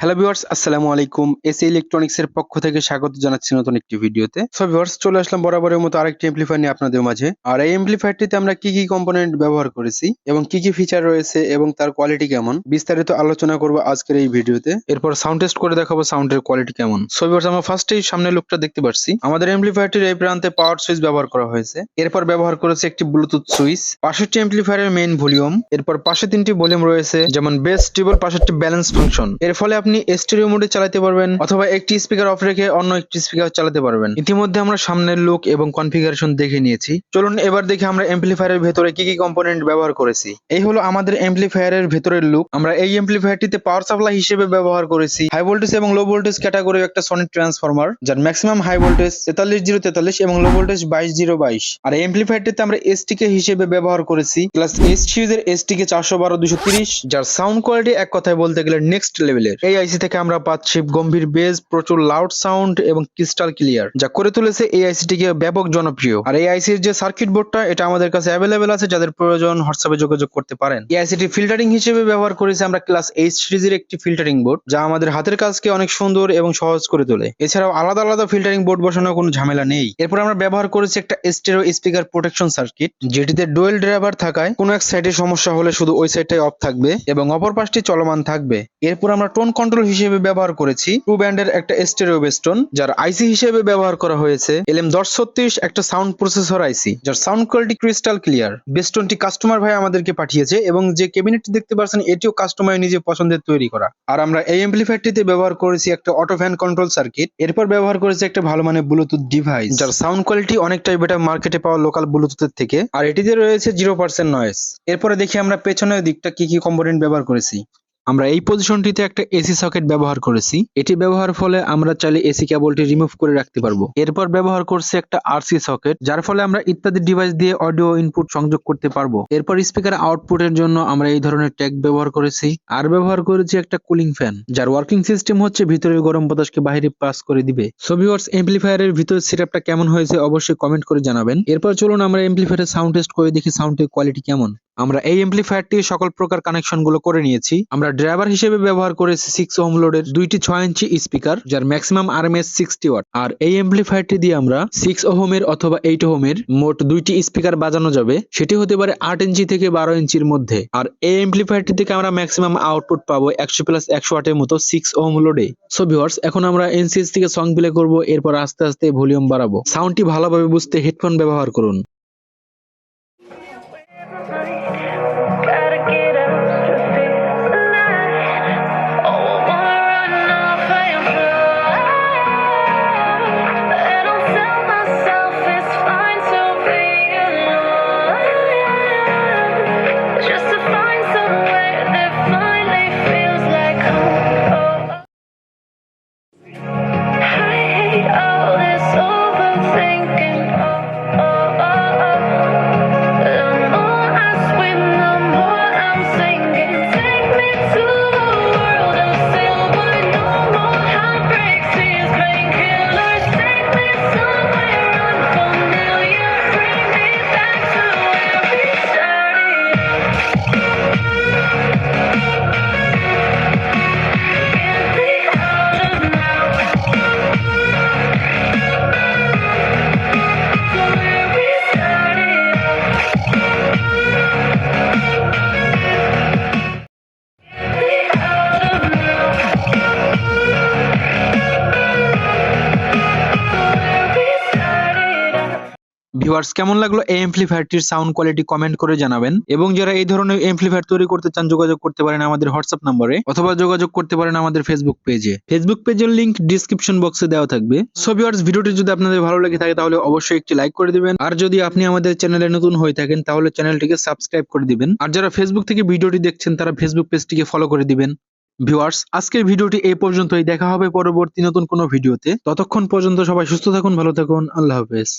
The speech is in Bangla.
হ্যালো ভিউয়ার্স আসসালামু আলাইকুম। এসি ইলেকট্রনিক্স এর পক্ষ থেকে স্বাগত জানাচ্ছি নতুন একটি ভিডিওতে। সো ভিউয়ার্স চলে আসলাম বরাবরের মতো আরেকটি এমপ্লিফায়ার নিয়ে আপনাদের মাঝে। আর এই এমপ্লিফায়ারটিতে আমরা কি কি কম্পোনেন্ট ব্যবহার করেছি এবং কি কি ফিচার রয়েছে এবং তার কোয়ালিটি কেমন, বিস্তারিত আলোচনা করব আজকের এই ভিডিওতে। এরপর সাউন্ড টেস্ট করে দেখাবো সাউন্ডের কোয়ালিটি কেমন। সো ভিউয়ার্স আমরা ফার্স্টেই সামনের লুকটা দেখতে পাচ্ছি আমাদের এমপ্লিফায়ারটির এই প্রান্তে পাওয়ার সুইচ ব্যবহার করা হয়েছে। এরপর ব্যবহার করেছে একটি ব্লুটুথ সুইচ পাশেরটি এমপ্লিফায়ারের মেইন ভলিউম এরপর পাশে তিনটি ভলিউম রয়েছে, যেমন বেস টিবল পাশেরটি ব্যালেন্স ফাংশন এর ফলে আপনি স্টেরিও মোডে চালাতে পারবেন অথবা একটি স্পিকার অফ রেখে অন্য একটি স্পিকার চালাতে পারবেন। ইতিমধ্যে আমরা সামনের লুক এবং কনফিগারেশন দেখে নিয়েছি। চলুন এবার দেখি আমরা এমপ্লিফায়ারের ভেতরে কি কি কম্পোনেন্ট ব্যবহার করেছি। এই হলো আমাদের এমপ্লিফায়ারের ভেতরের লুক আমরা এই এমপ্লিফায়ারটিতে পাওয়ার সাপ্লাই হিসেবে ব্যবহার করেছি। হাই ভোল্টেজ এবং লো ভোল্টেজ ক্যাটাগরি একটা সনিক ট্রান্সফরমার যার ম্যাক্সিমাম হাই ভোল্টেজ তেতাল্লিশ জিরো তেতাল্লিশ এবং লো ভোল্টেজ বাইশ জিরো বাইশ। আর এমপ্লিফায়ারটিতে আমরা এসটিকে হিসেবে ব্যবহার করেছি। প্লাস এস সিরিজের এসটিকে চারশো বারো দুশো তিরিশ, যার সাউন্ড কোয়ালিটি এক কথায় বলতে গেলে নেক্সট লেভেলের এই আইসি থেকে আমরা পাচ্ছি গম্ভীর বেস প্রচুর লাউড সাউন্ড এবং ক্রিস্টাল ক্লিয়ার যা করে তুলেছে এই আইসিটিকে ব্যাপক জনপ্রিয়। আর এই আইসির যে সার্কিট বোর্ডটা এটা আমাদের কাছে অ্যাভেলেবেল আছে, যাদের প্রয়োজন হোয়াটসঅ্যাপে যোগাযোগ করতে পারেন। এই আইসিটি ফিল্টারিং হিসেবে ব্যবহার করেছি আমরা ক্লাস এইচ সিরিজের একটি ফিল্টারিং বোর্ড যা আমাদের হাতের কাজকে অনেক সুন্দর এবং সহজ করে তোলে। এছাড়াও আলাদা আলাদা ফিল্টারিং বোর্ড বসানোর কোনো ঝামেলা নেই। এরপর আমরা ব্যবহার করেছি একটা স্টেরো স্পিকার প্রোটেকশন সার্কিট যেটিতে ডুয়েল ড্রাইভার থাকায় কোনো এক সাইডে সমস্যা হলে শুধু ওই সাইডটাই অফ থাকবে এবং অপর পাশটি চলমান থাকবে। এরপর আমরা টোন কন্ট্রোল হিসেবে ব্যবহার করেছি। টু ব্যান্ডের একটা স্টেরিও বেস্টন যার আইসি হিসেবে ব্যবহার করা হয়েছে। এলএম দশ ছত্রিশ, একটা সাউন্ড প্রসেসর আইসি যার সাউন্ড কোয়ালিটি ক্রিস্টাল ক্লিয়ার বেস্টনটি কাস্টমার ভাই আমাদেরকে পাঠিয়েছে এবং যে ক্যাবিনেটটি দেখতে পাচ্ছেন এটিও কাস্টমার নিজে পছন্দের তৈরি করা। আর আমরা এই এমপ্লিফায়ারটিতে ব্যবহার করেছি একটা অটো ফ্যান কন্ট্রোল সার্কিট এরপর ব্যবহার করেছি একটা ভালো মানের ব্লুটুথ ডিভাইস যার সাউন্ড কোয়ালিটি অনেকটাই বেটার মার্কেটে পাওয়া লোকাল ব্লুটুথের থেকে। আর এটিতে রয়েছে জিরো পার্সেন্ট নয়েস এরপরে দেখি আমরা পেছনের দিকটা কি কি কম্পোনেন্ট ব্যবহার করেছি। আমরা এই পজিশনটিতে একটা এসি সকেট ব্যবহার করেছি। এটি ব্যবহার ফলে আমরা চাইলে এসি কেবলটি রিমুভ করে রাখতে পারব। এরপর ব্যবহার করছি একটা আরসি সকেট যার ফলে আমরা ইত্যাদি ডিভাইস দিয়ে অডিও ইনপুট সংযোগ করতে পারব। এরপর স্পিকার আউটপুটের জন্য আমরা এই ধরনের ট্যাগ ব্যবহার করেছি। আর ব্যবহার করেছি একটা কুলিং ফ্যান যার ওয়ার্কিং সিস্টেম হচ্ছে ভিতরের গরম বাতাসকে বাইরে পাস করে দিবে। সোভিওয়ার্স এমপ্লিফায়ারের ভিতর সেটআপটা কেমন হয়েছে অবশ্যই কমেন্ট করে জানাবেন। এরপর চলুন আমরা এমপ্লিফায়ারের সাউন্ড টেস্ট করে দেখি সাউন্ডের কোয়ালিটি কেমন। আমরা এই এমপ্লিফায়ারটির সকল প্রকার কানেকশনগুলো করে নিয়েছি। আমরা ড্রাইভার হিসেবে ব্যবহার করেছি সিক্স ওহম লোডের দুইটি ছয় ইঞ্চি স্পিকার যার ম্যাক্সিমাম আরএমএস সিক্সটি ওয়াট আর এই এমপ্লিফায়ারটি দিয়ে আমরা সিক্স ওহমের অথবা এইট ওহমের মোট দুইটি স্পিকার বাজানো যাবে। সেটি হতে পারে আট ইঞ্চি থেকে বারো ইঞ্চির মধ্যে। আর এই এমপ্লিফায়ারটি থেকে আমরা ম্যাক্সিমাম আউটপুট পাবো একশো প্লাস একশো ওয়াটের মতো সিক্স ওহম লোডে সো ভিউয়ার্স এখন আমরা এনসিএস থেকে সং প্লে করব, এরপর আস্তে আস্তে ভলিউম বাড়াবো। সাউন্ডটি ভালোভাবে বুঝতে হেডফোন ব্যবহার করুন। Okay. ভিউয়ার্স কেমন লাগল এই এমপ্লিফায়ারটির সাউন্ড কোয়ালিটি কমেন্ট করে জানাবেন। এবং যারা এই ধরনের এমপ্লিফায়ার তৈরি করতে চান, যোগাযোগ করতে পারেন আমাদের হোয়াটসঅ্যাপ নম্বরে অথবা যোগাযোগ করতে পারেন আমাদের ফেসবুক পেজে ফেসবুক পেজের লিংক ডিসক্রিপশন বক্সে দেওয়া থাকবে। সো ভিউয়ার্স ভিডিওটি যদি আপনাদের ভালো লেগে থাকে, তাহলে অবশ্যই একটি লাইক করে দিবেন। আর যদি আপনি আমাদের চ্যানেলে নতুন হয়ে থাকেন, তাহলে চ্যানেলটিকে সাবস্ক্রাইব করে দিবেন। আর যারা ফেসবুক থেকে ভিডিওটি দেখছেন, তারা ফেসবুক পেজটিকে ফলো করে দিবেন। ভিউয়ার্স আজকের ভিডিওটি এই পর্যন্তই। দেখা হবে পরবর্তী নতুন কোনো ভিডিওতে। ততক্ষণ পর্যন্ত সবাই সুস্থ থাকুন, ভালো থাকুন। আল্লাহ হাফেজ।